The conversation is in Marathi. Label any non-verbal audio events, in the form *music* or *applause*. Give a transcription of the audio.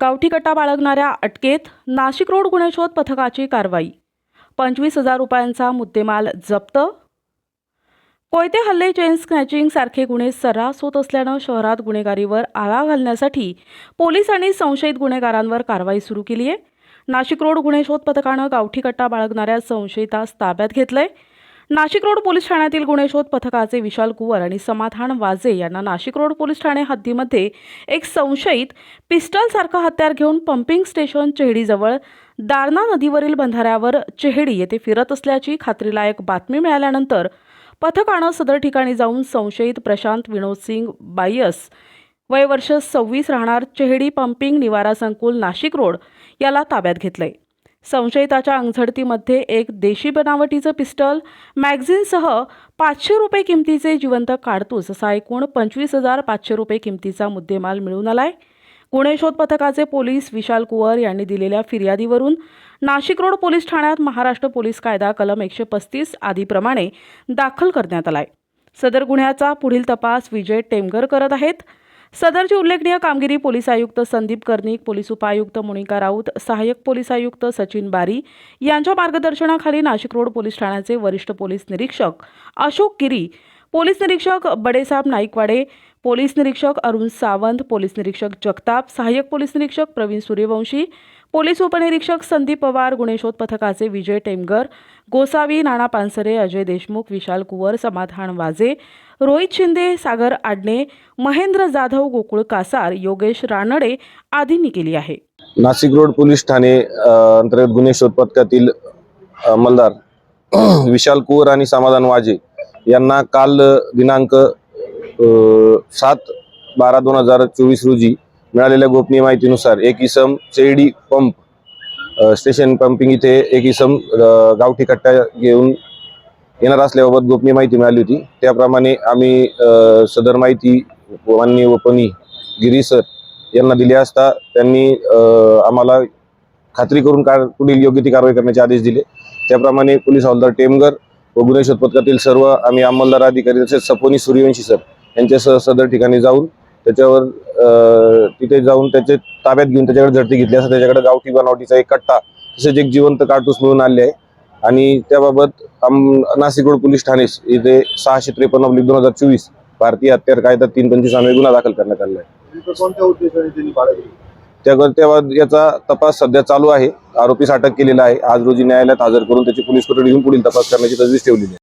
गावठी कट्टा बाळगणाऱ्या अटकेत नाशिक रोड गुन्हे शोध पथकाची कारवाई. पंचवीस हजार रुपयांचा मुद्देमाल जप्त. कोयते हल्ले चेन स्नॅचिंग सारखे गुन्हे सर्रास होत असल्यानं शहरात गुन्हेगारीवर आळा घालण्यासाठी पोलिसांनी संशयित गुन्हेगारांवर कारवाई सुरू केली आहे नाशिक रोड गुन्हे शोध पथकानं गावठी कट्टा बाळगणाऱ्या संशयितास ताब्यात घेतलंय. नाशिक रोड पोलीस ठाण्यातील गुन्हे शोध पथकाचे विशाल कुवर आणि समाधान वाजे यांना नाशिक रोड पोलीस ठाणे हद्दीमध्ये एक संशयित पिस्टलसारखं हत्यार घेऊन पंपिंग स्टेशन चेहडीजवळ दारणा नदीवरील बंधाऱ्यावर चेहडी येथे फिरत असल्याची खात्रीलायक बातमी मिळाल्यानंतर पथकानं सदर ठिकाणी जाऊन संशयित प्रशांत विनोद सिंग बायस वय वर्ष सव्वीस राहणार चेहडी पंपिंग निवारा संकुल नाशिक रोड याला ताब्यात घेतलंय. संशयिताच्या अंगझडतीमध्ये एक देशी बनावटीचं पिस्टल मॅगझिनसह पाचशे रुपये किमतीचे जिवंत काडतूस असा एकूण पंचवीस हजार पाचशे रुपये किमतीचा मुद्देमाल मिळून आलाय. गुन्हे शोध पथकाचे पोलीस विशाल कुवर यांनी दिलेल्या फिर्यादीवरून नाशिक रोड पोलीस ठाण्यात महाराष्ट्र पोलीस कायदा कलम एकशे पस्तीस आदीप्रमाणे दाखल करण्यात आलाय. सदर गुन्ह्याचा पुढील तपास विजय टेमगर करत आहेत. सदरची उल्लेखनीय कामगिरी पोलीस आयुक्त संदीप कर्णिक पोलीस उपायुक्त मोनिका राऊत सहाय्यक पोलीस आयुक्त सचिन बारी यांच्या मार्गदर्शनाखाली नाशिक रोड पोलीस ठाण्याचे वरिष्ठ पोलीस निरीक्षक अशोक गिरी पोलीस निरीक्षक बडेसाब नाईकवाडे पोलीस निरीक्षक अरुण सावंत पोलीस निरीक्षक जगताप सहाय्यक पोलीस निरीक्षक प्रवीण सूर्यवंशी पोलीस उपनिरीक्षक संदीप पवार गुन्हे पथकाचे विजय टेमगर गोसावी नाना पानसरे अजय देशमुख विशाल कुवर समाधान वाजे रोहित शिंदे सागर आडणे महेंद्र जाधव गोकुळ कासार योगेश रानडे आदींनी केली आहे. नाशिक रोड पोलीस ठाणे अंतर्गत गुन्हे शोध पथकातील अंमलदार *clears throat* विशाल कुवर आणि समाधान वाजे यांना काल दिनांक सात बारा दोन हजार चोवीस रोजी मिळालेल्या गोपनीय माहितीनुसार एक इसम चेडी पंप स्टेशन पंपिंग इथे एक इसम गावठी कट्टा घेऊन येणार असल्याबाबत गोपनीय माहिती मिळाली होती. त्याप्रमाणे आम्ही सदर माहिती माननीय वपनी गिरी सर यांना दिली असता त्यांनी आम्हाला खात्री करून का पुढील योग्य ती कारवाई करण्याचे आदेश दिले. त्याप्रमाणे पोलीस हवालदार टेमगर व गुन्हे शोध पथकातील सर्व आम्ही अंमलदार अधिकारी तसेच सपोनी सूर्यवंशी सर यांच्यासह सदर ठिकाणी जाऊन त्याच्यावर तिथे जाऊन त्याचे ताब्यात घेऊन त्याच्याकडे झडती घेतली. असता त्याच्याकडे गावठी बनावटीचा एक कट्टा तसेच एक जिवंत काडतूस मिळून आले आहे. आणि त्याबाबत नाशिक रोड पोलीस ठाणे इथे सहाशे त्रेपन्न ऑब्लिक दोन हजार चोवीस भारतीय हत्यार कायदा तीन पंचवीस अन्वये गुन्हा दाखल करण्यात आला आहे. तर कोणत्या उद्देशाने त्यांनी बाळगली त्या तेव्हा याचा तपास सध्या चालू आहे. आरोपीस अटक केलेला आहे. आज रोजी न्यायालयात हजर करून त्याची पोलीस कोठडी घेऊन पुढील तपास करण्याची तजवीज ठेवलेली आहे.